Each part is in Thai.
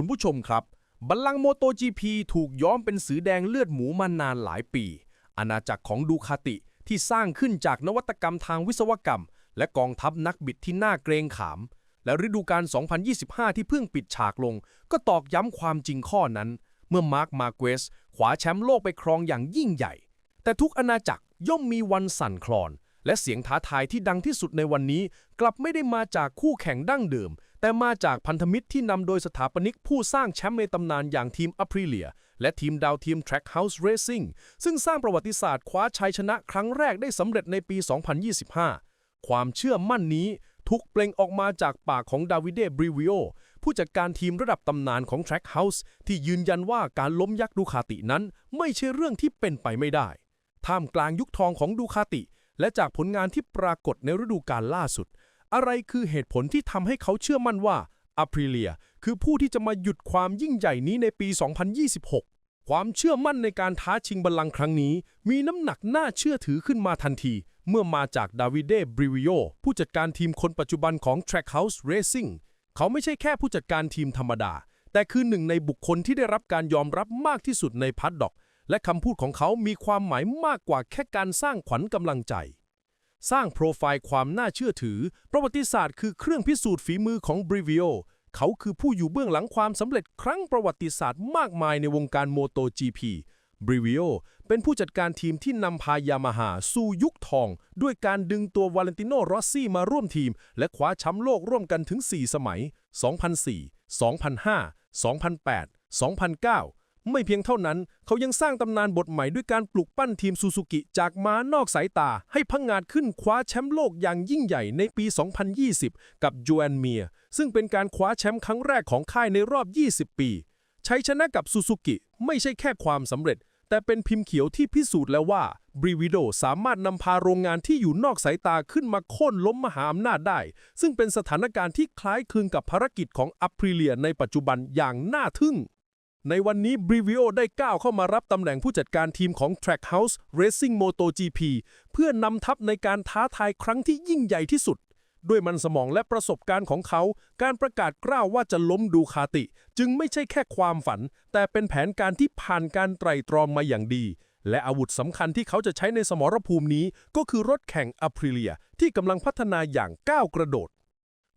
คุณผู้ชมครับ บัลลังก์โมโต GP ถูกย้อมเป็นสีแดงเลือดหมูมานานหลายปี อาณาจักรของดูคาติที่สร้างขึ้นจากนวัตกรรมทางวิศวกรรม และกองทัพนักบิดที่น่าเกรงขาม และฤดูกาล 2025 ที่เพิ่งปิดฉากลง ก็ตอกย้ำความจริงข้อนั้น เมื่อมาร์คมาเกสขวาแชมป์โลกไปครองอย่างยิ่งใหญ่ แต่ทุกอาณาจักรย่อมมีวันสั่นคลอนและเสียงท้าทายที่ดังที่สุดในวันนี้ กลับไม่ได้มาจากคู่แข่งดั้งเดิม แต่มาจากพันธมิตรที่นำโดยสถาปนิกผู้สร้างแชมป์ในตำนานอย่างทีมอ p ริเลียและทีมดาวทีม Trackhouse Racing ซึ่งสร้างประวัติศาสตร์คว้าชัยชนะครั้งแรกได้สำเร็จในปี 2025 ความเชื่อมั่นนี้ถูกเปล่งออกมาจากปากของดาวิเดบริวิโอผู้จัดการทีมระดับตำนานของ Trackhouse ที่ยืนยันว่าการล้มยักษ์ดูคาตินั้นไม่ใช่เรื่องที่เป็นไปไม่ได้ ท่ามกลางยุคทองของดูคาติ และจากผลงานที่ปรากฏในฤดูกาลล่าสุด อะไรคือเหตุผลที่ทำให้เขาเชื่อมั่นว่าอ p ริเลียคือผู้ที่จะมาหยุดความยิ่งใหญ่นี้ในปี 2026 ความเชื่อมั่นในการท้าชิงบัลลังก์ครั้งนี้ มีน้ำหนักน่าเชื่อถือขึ้นมาทันที เมื่อมาจากดาวิเดบริวิโอผู้จัดการทีมคนปัจจุบันของ Trackhouse Racing เขาไม่ใช่แค่ผู้จัดการทีมธรรมดา แต่คือหนึ่งในบุคคลที่ได้รับการยอมรับมากที่สุดในพัดด็อก และคำพูดของเขามีความหมายมากกว่าแค่การสร้างขวัญกำลังใจ สร้างโปรไฟล์ความน่าเชื่อถือ ประวัติศาสตร์คือเครื่องพิสูจน์ฝีมือของบริวิโอเขาคือผู้อยู่เบื้องหลังความสำเร็จครั้งประวัติศาสตร์มากมายในวงการโมโต GP บริวิโอเป็นผู้จัดการทีมที่นำพายามาฮ่าสู่ยุคทอง ด้วยการดึงตัววาเลนติโนรอสซี่มาร่วมทีม และคว้าแชมป์โลกร่วมกันถึง 4 สมัย 2004 2005 2008 2009 ไม่เพียงเท่านั้น เขายังสร้างตำนานบทใหม่ด้วยการปลุกปั้นทีมซูซูกิจากม้านอกสายตา ให้พังงาดขึ้นคว้าแชมป์โลกอย่างยิ่งใหญ่ในปี 2020 กับจูแอนเมีย ซึ่งเป็นการคว้าแชมป์ครั้งแรกของค่ายในรอบ 20 ปี ชัยชนะกับซูซูกิไม่ใช่แค่ความสำเร็จ แต่เป็นพิมพ์เขียวที่พิสูจน์แล้วว่าบริวิโดสามารถนำพาโรงงานที่อยู่นอกสายตาขึ้นมาโค่นล้มมหาอำนาจได้ ซึ่งเป็นสถานการณ์ที่คล้ายคลึงกับภารกิจของอัพริเลียในปัจจุบันอย่างน่าทึ่ง ในวันนี้บริวิโอได้ก้าวเข้ามารับตำแหน่งผู้จัดการทีมของ Trackhouse Racing MotoGP เพื่อนำทัพในการท้าทายครั้งที่ยิ่งใหญ่ที่สุด ด้วยมันสมองและประสบการณ์ของเขา การประกาศกล้าวว่าจะล้มดูคาติ จึงไม่ใช่แค่ความฝัน แต่เป็นแผนการที่ผ่านการไตร่ตรองมาอย่างดี และอาวุธสำคัญที่เขาจะใช้ในสมรภูมินี้ ก็คือรถแข่งอ p ริเลียที่กำลังพัฒนาอย่างก้าวกระโดด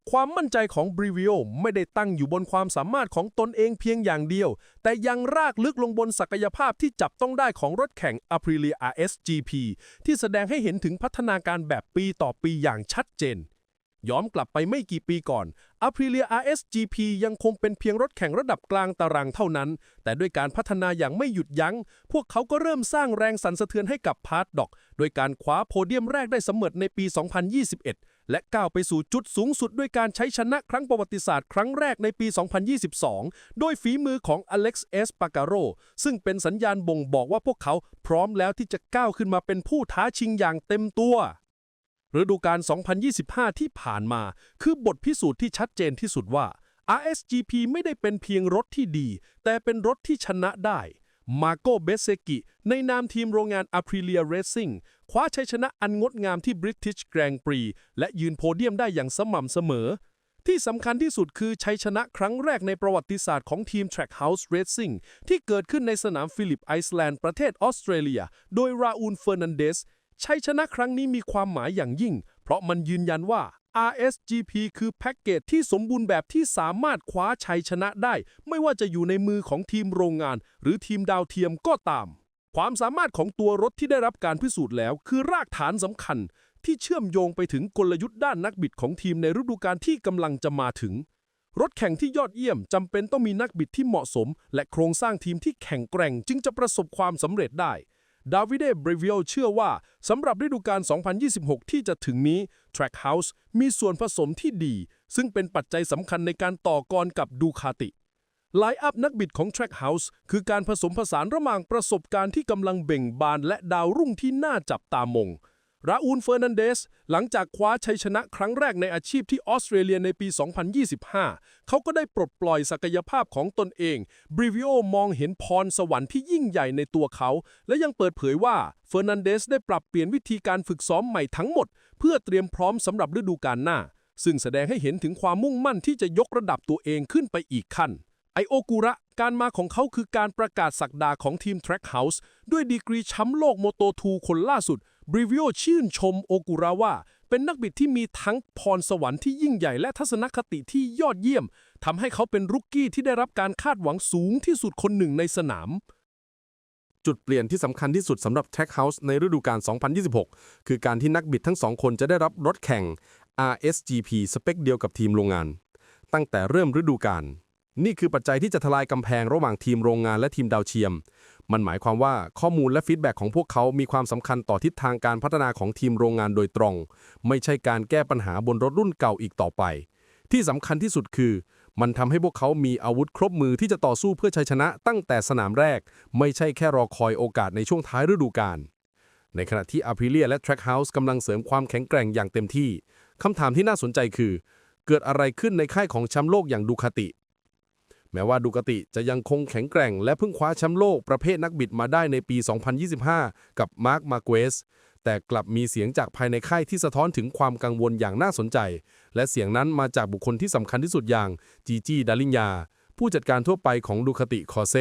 ความมั่นใจของบริวิโอไม่ได้ตั้งอยู่บนความสามารถของตนเองเพียงอย่างเดียว แต่ยังรากลึกลงบนศักยภาพที่จับต้องได้ของรถแข่ง Aprilia RSGP ที่แสดงให้เห็นถึงพัฒนาการแบบปีต่อปีอย่างชัดเจน ย้อนกลับไปไม่กี่ปีก่อน Aprilia RSGP ยังคงเป็นเพียงรถแข่งระดับกลางตารางเท่านั้น แต่ด้วยการพัฒนาอย่างไม่หยุดยัง้ง พวกเขาก็เริ่มสร้างแรงสั่นสะเทือนให้กับพาร์ทดอกโดยการคว้าโพเดียมแรกได้สำเร็จในปี 2021 และก้าวไปสู่จุดสูงสุดด้วยการใช้ชนะครั้งประวัติศาสตร์ครั้งแรกในปี 2022 โดยฝีมือของอเล็กซ์เอสปาการโรซึ่งเป็นสัญญาณบ่งบอกว่าพวกเขาพร้อมแล้วที่จะก้าวขึ้นมาเป็นผู้ท้าชิงอย่างเต็มตัวฤดูกาล 2025 ที่ผ่านมา คือบทพิสูจน์ที่ชัดเจนที่สุดว่า RSGP ไม่ได้เป็นเพียงรถที่ดี แต่เป็นรถที่ชนะได้ มาโกเบเซกิ ในนามทีมโรงงาน Aprilia Racing คว้าชัยชนะอันงดงามที่ British Grand Prix และยืนโพเดียมได้อย่างสม่ำเสมอ ที่สำคัญที่สุดคือชัยชนะครั้งแรกในประวัติศาสตร์ของทีม Trackhouse Racing ที่เกิดขึ้นในสนามฟิลิปไอซ์แลนด์ประเทศออสเตรเลีย โดยราอูลเฟอร์นันเดสชัยชนะครั้งนี้มีความหมายอย่างยิ่ง เพราะมันยืนยันว่า RSGP คือแพ็กเกจที่สมบูรณ์แบบที่สามารถคว้าชัยชนะได้ ไม่ว่าจะอยู่ในมือของทีมโรงงาน หรือทีมดาวเทียมก็ตาม ความสามารถของตัวรถที่ได้รับการพิสูจน์แล้ว คือรากฐานสำคัญที่เชื่อมโยงไปถึงกลยุทธ์ด้านนักบิดของทีมในฤดูกาลที่กำลังจะมาถึง รถแข่งที่ยอดเยี่ยมจำเป็นต้องมีนักบิดที่เหมาะสม และโครงสร้างทีมที่แข็งแกร่ง จึงจะประสบความสำเร็จได้ดาวิเดบริวิโอเชื่อว่าสำหรับฤดูกาล 2026 ที่จะถึงนี้ Trackhouse มีส่วนผสมที่ดี ซึ่งเป็นปัจจัยสำคัญในการต่อกรกับดูคาติ ไลอัพนักบิดของ Trackhouse คือการผสมผสานระหว่างประสบการณ์ที่กำลังเบ่งบานและดาวรุ่งที่น่าจับตามอง ราอูลเฟอร์นันเดส หลังจากคว้าชัยชนะครั้งแรกในอาชีพที่ออสเตรเลียในปี 2025 เขาก็ได้ปลดปล่อยศักยภาพของตนเองบริวิโอมองเห็นพรสวรรค์ที่ยิ่งใหญ่ในตัวเขา และยังเปิดเผยว่าเฟอร์นันเดสได้ปรับเปลี่ยนวิธีการฝึกซ้อมใหม่ทั้งหมด เพื่อเตรียมพร้อมสำหรับฤดูกาลหน้า ซึ่งแสดงให้เห็นถึงความมุ่งมั่นที่จะยกระดับตัวเองขึ้นไปอีกขั้น ไอโอกุระ การมาของเขาคือการประกาศสักดาของทีม Trackhouse ด้วยดีกรีแชมป์โลกโมโต2คนล่าสุดบริวิโอชื่นชมโอกุระว่า เป็นนักบิดที่มีทั้งพรสวรรค์ที่ยิ่งใหญ่และทัศนคติที่ยอดเยี่ยมทำให้เขาเป็นรุกกี้ที่ได้รับการคาดหวังสูงที่สุดคนหนึ่งในสนาม จุดเปลี่ยนที่สำคัญที่สุดสำหรับ Trackhouse ในฤดูกาล 2026 คือการที่นักบิดทั้งสองคนจะได้รับรถแข่ง RSGP สเปคเดียวกับทีมโรงงาน ตั้งแต่เริ่มฤดูกาล นี่คือปัจจัยที่จะทลายกำแพงระหว่างทีมโรงงานและทีมดาวเทียม มันหมายความว่าข้อมูลและฟีดแบ็กของพวกเขามีความสำคัญต่อทิศทางการพัฒนาของทีมโรงงานโดยตรง ไม่ใช่การแก้ปัญหาบนรถรุ่นเก่าอีกต่อไป ที่สำคัญที่สุดคือ มันทำให้พวกเขามีอาวุธครบมือที่จะต่อสู้เพื่อชัยชนะตั้งแต่สนามแรก ไม่ใช่แค่รอคอยโอกาสในช่วงท้ายฤดูกาล ในขณะที่ Aprilia และ Trackhouse กำลังเสริมความแข็งแกร่งอย่างเต็มที่คำถามที่น่าสนใจคือ เกิดอะไรขึ้นในค่ายของแชมป์โลกอย่างดูคาติ แม้ว่าดูคาติจะยังคงแข็งแกร่งและเพิ่งคว้าแชมป์โลกประเภทนักบิดมาได้ในปี 2025 กับมาร์คมาเกสแต่กลับมีเสียงจากภายในค่ายที่สะท้อนถึงความกังวลอย่างน่าสนใจ และเสียงนั้นมาจากบุคคลที่สำคัญที่สุดอย่างจีจีดาลินยาผู้จัดการทั่วไปของดูคาติคอเซ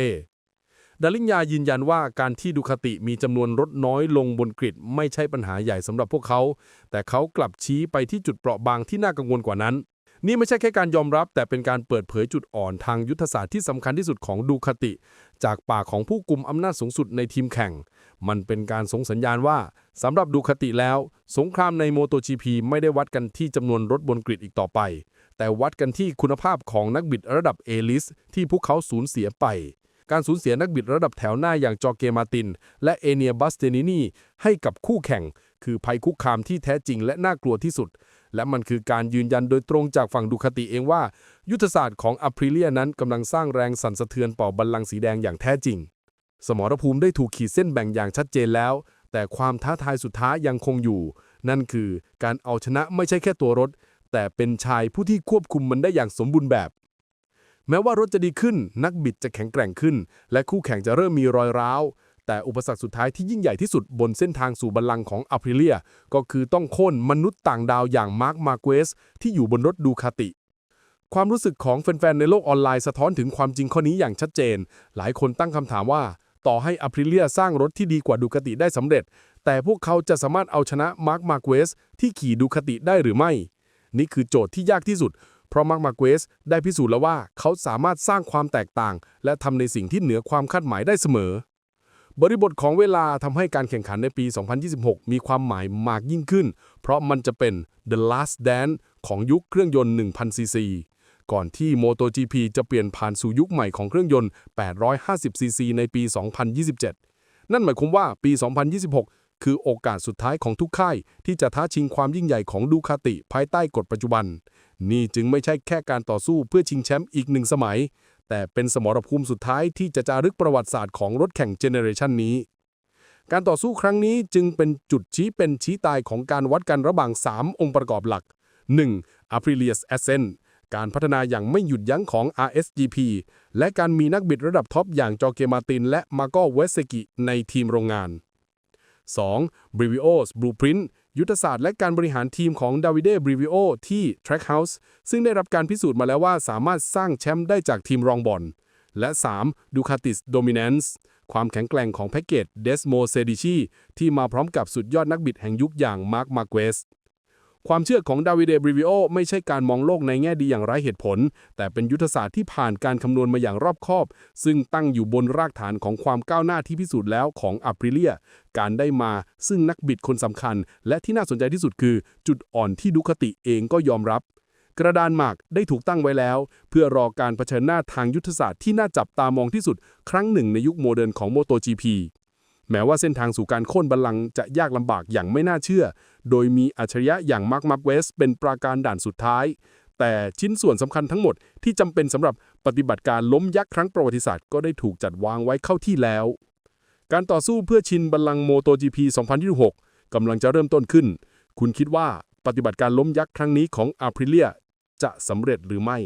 ดาลินยายืนยันว่าการที่ดูคาติมีจำนวนรถน้อยลงบนกริดไม่ใช่ปัญหาใหญ่สำหรับพวกเขา แต่เขากลับชี้ไปที่จุดเปราะบางที่น่ากังวลกว่านั้น นี่ไม่ใช่แค่การยอมรับ แต่เป็นการเปิดเผยจุดอ่อนทางยุทธศาสตร์ที่สำคัญที่สุดของดูคาติ จากปากของผู้กลุ่มอำนาจสูงสุดในทีมแข่ง มันเป็นการส่งสัญญาณว่าสำหรับดูคาติแล้ว สงครามในโมโต GP ไม่ได้วัดกันที่จำนวนรถบนกริดอีกต่อไป แต่วัดกันที่คุณภาพของนักบิดระดับเอลิสที่พวกเขาสูญเสียไปการสูญเสียนักบิดระดับแถวหน้าอย่างจอเกมาติน และเอเนียบัสเตนินีให้กับคู่แข่ง คือภัยคุกคามที่แท้จริงและน่ากลัวที่สุด และมันคือการยืนยันโดยตรงจากฝั่งดูคาติเองว่า ยุทธศาสตร์ของอัพริเลียนั้นกำลังสร้างแรงสั่นสะเทือนต่อบัลลังก์สีแดงอย่างแท้จริง สมรภูมิได้ถูกขีดเส้นแบ่งอย่างชัดเจนแล้ว แต่ความท้าทายสุดท้ายยังคงอยู่ นั่นคือการเอาชนะไม่ใช่แค่ตัวรถ แต่เป็นชายผู้ที่ควบคุมมันได้อย่างสมบูรณ์แบบแม้ว่ารถจะดีขึ้น นักบิดจะแข็งแกร่งขึ้น และคู่แข่งจะเริ่มมีรอยร้าว แต่อุปสรรคสุดท้ายที่ยิ่งใหญ่ที่สุดบนเส้นทางสู่บัลลังก์ของอัพริเลีย ก็คือต้องโค่นมนุษย์ต่างดาวอย่างมาร์คมาเกสที่อยู่บนรถดูคาติ ความรู้สึกของแฟนๆ ในโลกออนไลน์สะท้อนถึงความจริงข้อนี้อย่างชัดเจน หลายคนตั้งคำถามว่า ต่อให้อัพริเลียสร้างรถที่ดีกว่าดูคาติได้สำเร็จ แต่พวกเขาจะสามารถเอาชนะมาร์คมาเกสที่ขี่ดูคาติได้หรือไม่ นี่คือโจทย์ที่ยากที่สุดเพราะมาร์คมาเกสได้พิสูจน์แล้วว่าเขาสามารถสร้างความแตกต่าง และทำในสิ่งที่เหนือความคาดหมายได้เสมอ บริบทของเวลาทำให้การแข่งขันในปี 2026 มีความหมายมากยิ่งขึ้น เพราะมันจะเป็น the last dance ของยุคเครื่องยนต์ 1,000 ซีซี ก่อนที่ MotoGP จะเปลี่ยนผ่านสู่ยุคใหม่ของเครื่องยนต์ 850 ซีซีในปี 2027 นั่นหมายความว่าปี 2026 คือโอกาสสุดท้ายของทุกค่าย ที่จะท้าชิงความยิ่งใหญ่ของดูคาติภายใต้กฎปัจจุบัน นี่จึงไม่ใช่แค่การต่อสู้เพื่อชิงแชมป์อีกหนึ่งสมัย แต่เป็นสมรภูมิสุดท้ายที่จะจารึกประวัติศาสตร์ของรถแข่งเจเนอเรชันนี้ การต่อสู้ครั้งนี้จึงเป็นจุดชี้เป็นชี้ตายของการวัดกันระหว่าง 3 องค์ประกอบหลัก 1. Aprilia's Ascent การพัฒนาอย่างไม่หยุดยั้งของ RSGP และการมีนักบิดระดับท็อปอย่างจอเกมาติน และมาโกเวสกิในทีมโรงงาน 2. Brivio's Blueprint ยุทธศาสตร์และการบริหารทีมของดาวิเดบริวิโอที่ Trackhouse ซึ่งได้รับการพิสูจน์มาแล้วว่าสามารถสร้างแชมป์ได้จากทีมรองบอล และ 3. Ducatis Dominance ความแข็งแกร่งของแพ็กเกจ Desmo Sedici ที่มาพร้อมกับสุดยอดนักบิดแห่งยุคอย่างมาร์คมาเกส ความเชื่อของดาวิเดบริวิโอไม่ใช่การมองโลกในแง่ดีอย่างไร้เหตุผล แต่เป็นยุทธศาสตร์ที่ผ่านการคำนวณมาอย่างรอบคอบ ซึ่งตั้งอยู่บนรากฐานของความก้าวหน้าที่พิสูจน์แล้วของอัปริเลีย การได้มาซึ่งนักบิดคนสำคัญ และที่น่าสนใจที่สุดคือ จุดอ่อนที่ดุคติเองก็ยอมรับ กระดานหมากได้ถูกตั้งไว้แล้ว เพื่อรอการเผชิญหน้าทางยุทธศาสตร์ที่น่าจับตามองที่สุด ครั้งหนึ่งในยุคโมเดิร์นของ MotoGP แม้ว่าเส้นทางสู่การโค่นบัลลังก์จะยากลำบากอย่างไม่น่าเชื่อ โดยมีอัจฉริยะอย่างมาร์คมาร์เวสเป็นปราการด่านสุดท้าย แต่ชิ้นส่วนสำคัญทั้งหมดที่จำเป็นสำหรับปฏิบัติการล้มยักษ์ครั้งประวัติศาสตร์ก็ได้ถูกจัดวางไว้เข้าที่แล้ว การต่อสู้เพื่อชินบัลลังก์ MotoGP 2026กำลังจะเริ่มต้นขึ้น คุณคิดว่าปฏิบัติการล้มยักษ์ครั้งนี้ของอาพริเลียจะสำเร็จหรือไม่